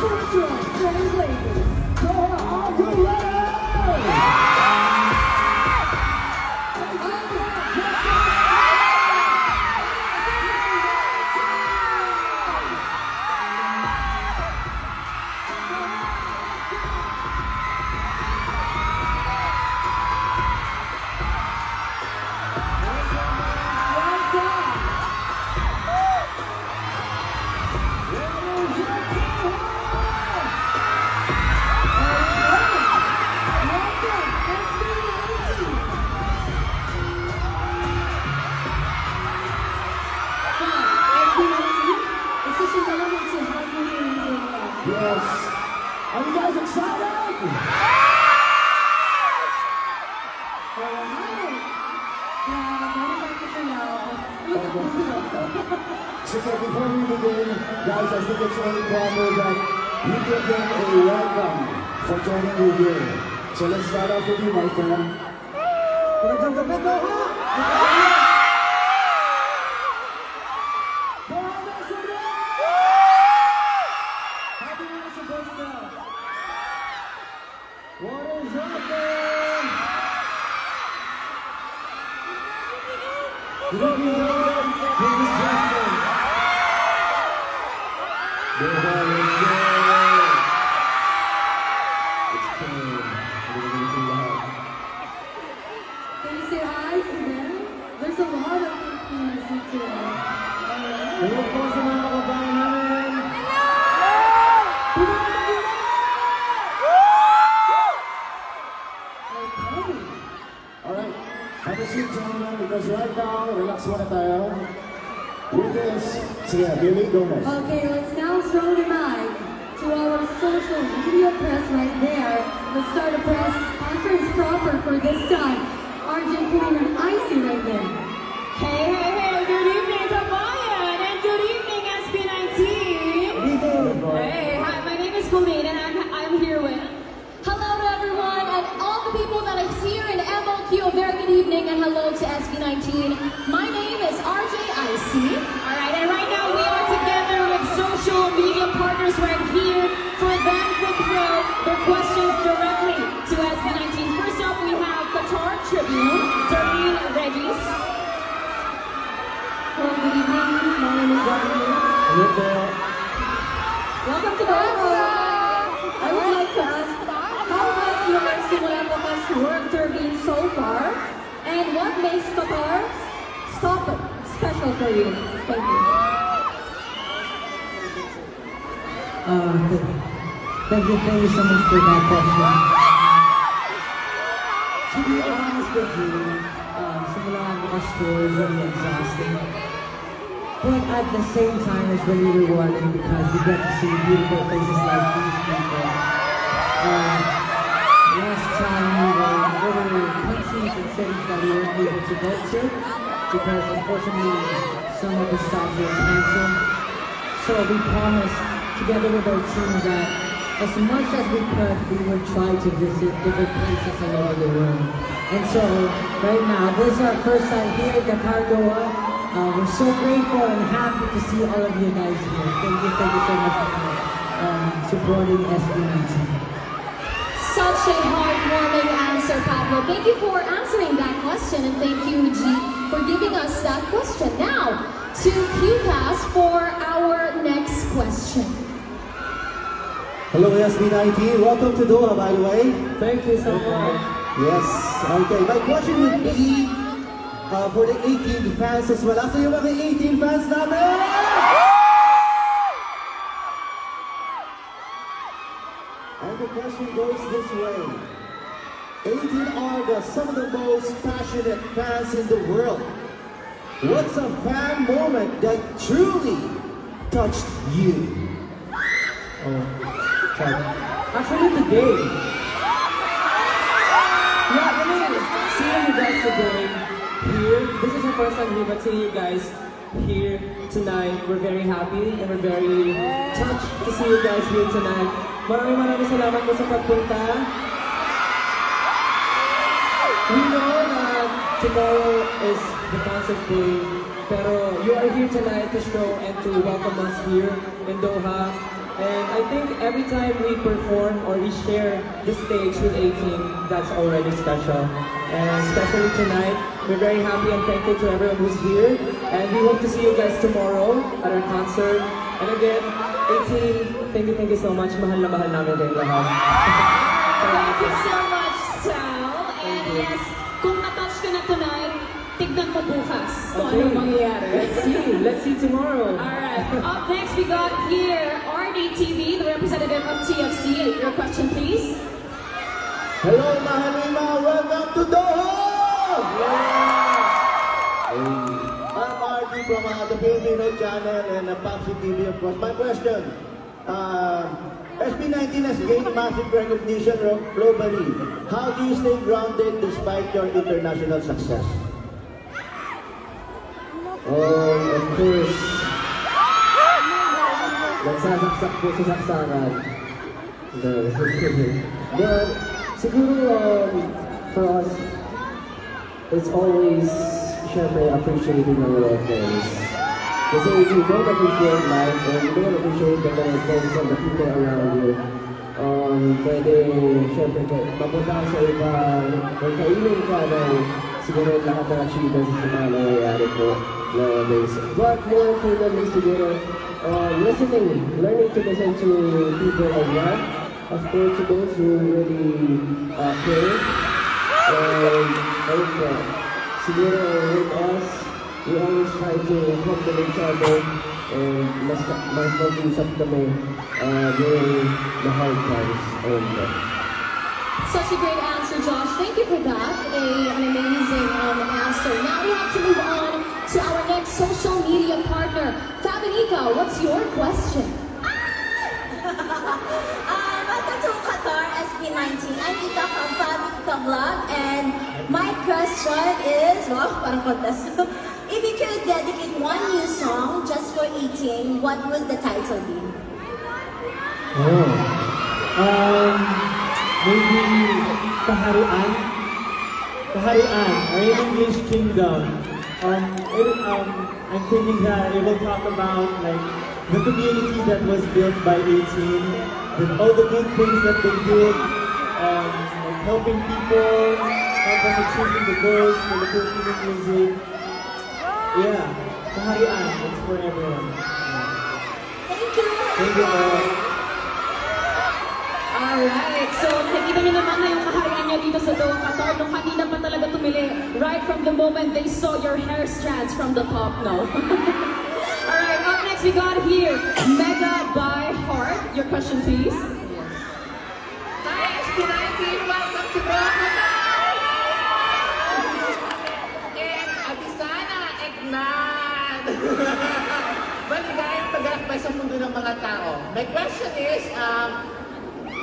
그렇죠. So before we begin, guys, I think it's only proper that you give them a welcome for joining you here. So let's start off with you, my friend. Magandang gabi, Doha! Happy Messenger Day! What is happening? Thank you. Gomez. Okay, Welcome to Doha. I would like to ask, how has your Simula Bukas work turbine so far? And what makes Qatar stop special for you? Thank you. Uh, th- thank you, thank you so much for that question. To be honest with you, simulaan bukas tour is really exhausting. But at the same time, it's really rewarding because we get to see beautiful faces like these people. Uh, last time we were, there were countries and cities that we weren't able to go to because unfortunately some of the stops were canceled. So we promised together with our team that as much as we could, we would try to visit different places all over the world. And so right now, this is our first time here at Dakar Goa. Uh, we're so grateful and happy to see all of you guys here. Thank you, thank you so much for um, supporting SB19. Such a heartwarming answer, Pablo. Thank you for answering that question, and thank you, G, for giving us that question. Now, to QCast for our next question. Hello, SB19. Welcome to Doha, by the way. Thank you so much. Yes. Okay, my question would be uh, for the 18 fans as well. Asa yung mga 18 fans namin? And the question goes this way. 18 are the, some of the most passionate fans in the world. What's a fan moment that truly touched you? Actually, today. Yeah, I mean, seeing you guys today time here, but seeing you guys here tonight, we're very happy and we're very touched to see you guys here tonight. Maraming maraming salamat po sa pagpunta. We know that tomorrow is the concert day, pero you are here tonight to show and to welcome us here in Doha. And I think every time we perform or we share the stage with 18, that's already special. And especially tonight, we're very happy and thankful to everyone who's here. And we hope to see you guys tomorrow at our concert. And again, 18, thank you, thank you so much. Mahal na mahal namin kayong lahat. Thank you so much, Sal. And yes, kung na-touch ka na tonight, tignan mo bukas kung Okay. ano mangyayari. Let's see. Let's see tomorrow. Alright, up next we got here RDTV, the representative of TFC. Your question, please. Hello, Mahalima! Welcome to Doha! From uh, the Filipino channel and uh, Papsi TV, of course. My question, uh, SB19 has gained massive recognition globally. How do you stay grounded despite your international success? Oh, of course. Nagsasaksak po sa saksakan. No. But siguro um, for us, it's always syempre appreciating the little things. Kasi if you don't appreciate life and you don't appreciate the little things and the people around you, um, pwede, syempre, mapunta ka sa iba, magkainom ka ng siguro lahat ng achievements na mga nangyayari po nowadays. But more importantly siguro, uh, listening, learning to listen to people as well. Of course, to those who really uh, care. And ayun po, siguro with us, we always try to humble each other and mas, mas mag-usap kami uh, during the hard times. Ayun po. Such a great answer, Josh. Thank you for that. A, an amazing um, answer. Now we have to move on to our next social media partner. Fabinica, what's your question? Um, welcome to Qatar SB19. I'm Ika from Fabica Vlog and my question is, wow, parang contest. if you could dedicate one new song just for eating, what would the title be? Oh. Um, maybe Kaharian? Kaharian, or English, Kingdom. Um, it, um, I'm thinking that it will talk about like the community that was built by 18, with all the good things that they did, um, like helping people, help us achieving the goals for the Filipino music. Yeah, Kaharian, it's for everyone. Thank you. Thank you all. Alright, so nakita niyo naman na yung kaharian niya dito sa Doha Qatar nung kanina pa talaga tumili right from the moment they saw your hair strands from the top, no? Alright, up next we got here Mega by Heart. Your question, please. Hi, SB19! Welcome to Bogota! And Abisana, Egnan! Paglalakbay sa mundo ng mga tao. My question is, um,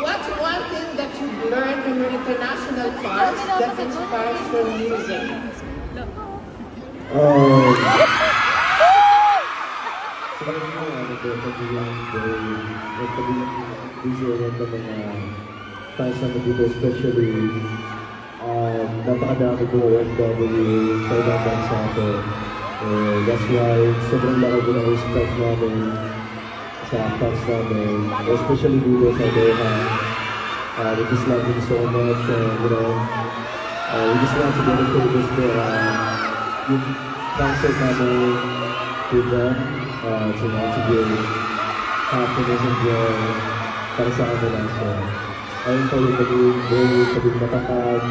what's one thing that you've learned from your international fans that inspires your music? Oh. Siguro mo, ano po, pagiging very, yung pagiging resilient ng mga fans namin dito, especially um, napakadami po OFW sa ibang bansa ko. Eh, that's why sobrang laki ng respect namin sa fans namin, especially dito sa Doha. Uh, we just love him so much and, you know, uh, we just want to dedicate this to uh, yung concert namin to them uh, to want to give happiness and joy para sa kanila. So, ayun po yung pagiging very, pagiging matatag.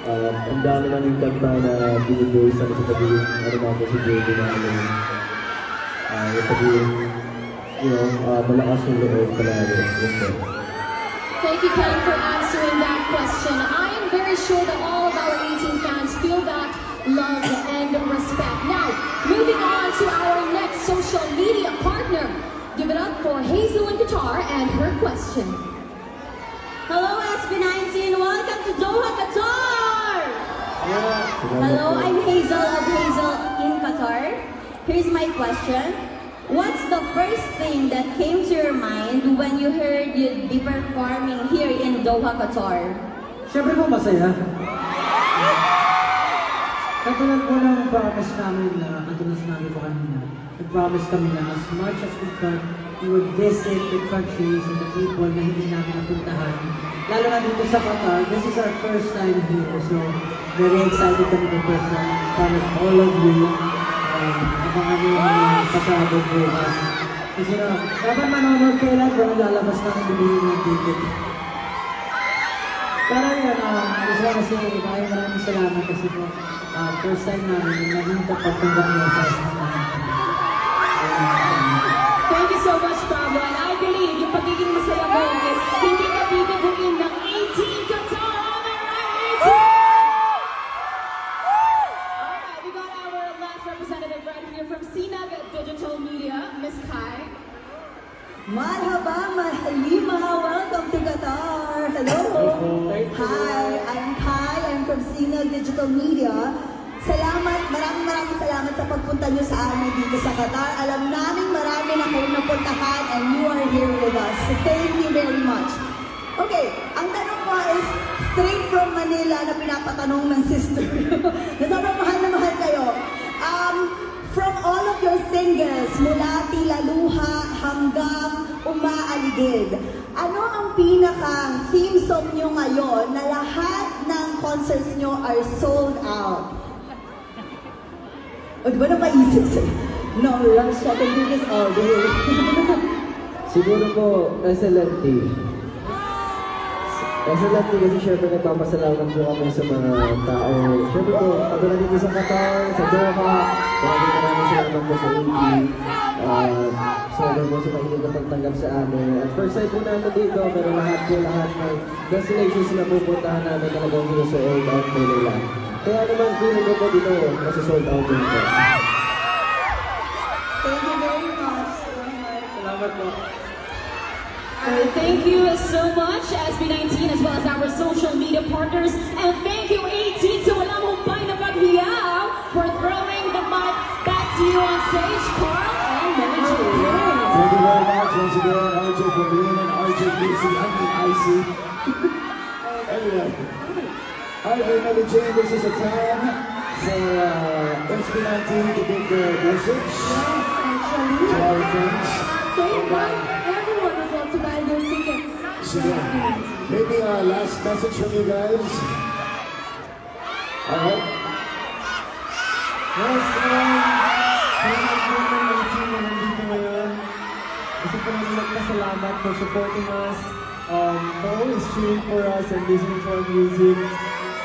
Um, ang dami namin kanta na binibigay sa pagiging ano namin si Joey namin. Uh, yung pagiging, you know, uh, malakas yung loob palagi. Yun po. Thank you, Ken, for answering that question. I am very sure that all of our 18 fans feel that love and respect. Now, moving on to our next social media partner. Give it up for Hazel in Qatar and her question. Hello SB19. Welcome to Doha, Qatar. Hello, I'm Hazel of Hazel in Qatar. Here's my question. What's the first thing that came to your mind when you heard you'd be performing here in Doha, Qatar? Siyempre po masaya. Katulad po ng promise namin na katulad sinabi ko kanina, nag-promise kami na as much as we can, we would visit the countries and the people na hindi namin napuntahan. Lalo na dito sa Qatar, this is our first time here, so very excited kami to perform in front of all of you. Abangan niyo pasabog bukas. Kasi na, dapat manonood kayo lang kung lalabas na ang bibili ng ticket. Pero yun, uh, gusto ko kasi maraming maraming salamat kasi po uh, first time namin yung naging kapagtanggap niyo sa Thank you so much, Mahalima, welcome to Qatar. Hello. Hi, I'm Kai. I'm from Sina Digital Media. Salamat, maraming maraming salamat sa pagpunta niyo sa amin dito sa Qatar. Alam namin marami na kayong napuntahan and you are here with us. So thank you very much. Okay, ang tanong ko is straight from Manila na pinapatanong ng sister. na sobrang mahal na mahal kayo. Um, from all of your singles, mula Tila Luha hanggang Umaaligid, ano ang pinaka theme song nyo ngayon na lahat ng concerts nyo are sold out? O, di ba napaisip sila? No rush, I can do this all day. Siguro po, SLNT. SLNT kasi syempre nagpapasalamat po kami sa mga tao. Syempre po, pagod dito sa Qatar, sa Doha, maraming maraming salamat po sa AP. Uh, sobrang po sa na pagtanggap sa amin. At first time po namin dito, pero lahat po, lahat ng destinations na pupuntahan namin talagang sinusold out po nila. Kaya naman, feeling ko po dito, kasi sold out din po. Thank you very much. Salamat po. Alright, thank you so much, SB19, as well as our social media partners. And thank you, 18, Pavilion and RJ Lucy, I mean Icy. anyway, RJ Melly Jane, this is a time for uh, SB19 to give their message Yes, actually. to our friends. They everyone as well to buy their tickets. So yeah, maybe our last message from you guys. Alright. Yes, um, Ko namin magpasalamat for supporting us, um, for always cheering for us and listening to our music.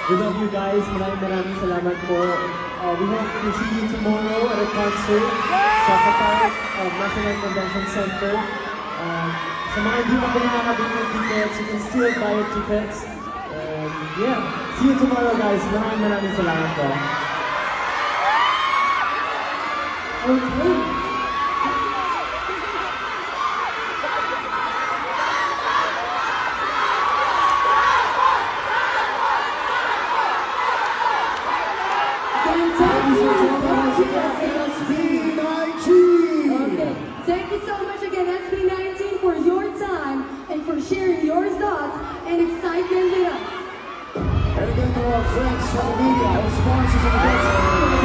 We love you guys. Maraming maraming salamat po. Uh, we hope to see you tomorrow at a concert sa Qatar uh, National Convention Center. Um, sa mga hindi pa nakakabili ng tickets, you can still buy your tickets. And yeah, see you tomorrow guys. Maraming maraming salamat po. Okay. friends, to the media, our sponsors, and the guests.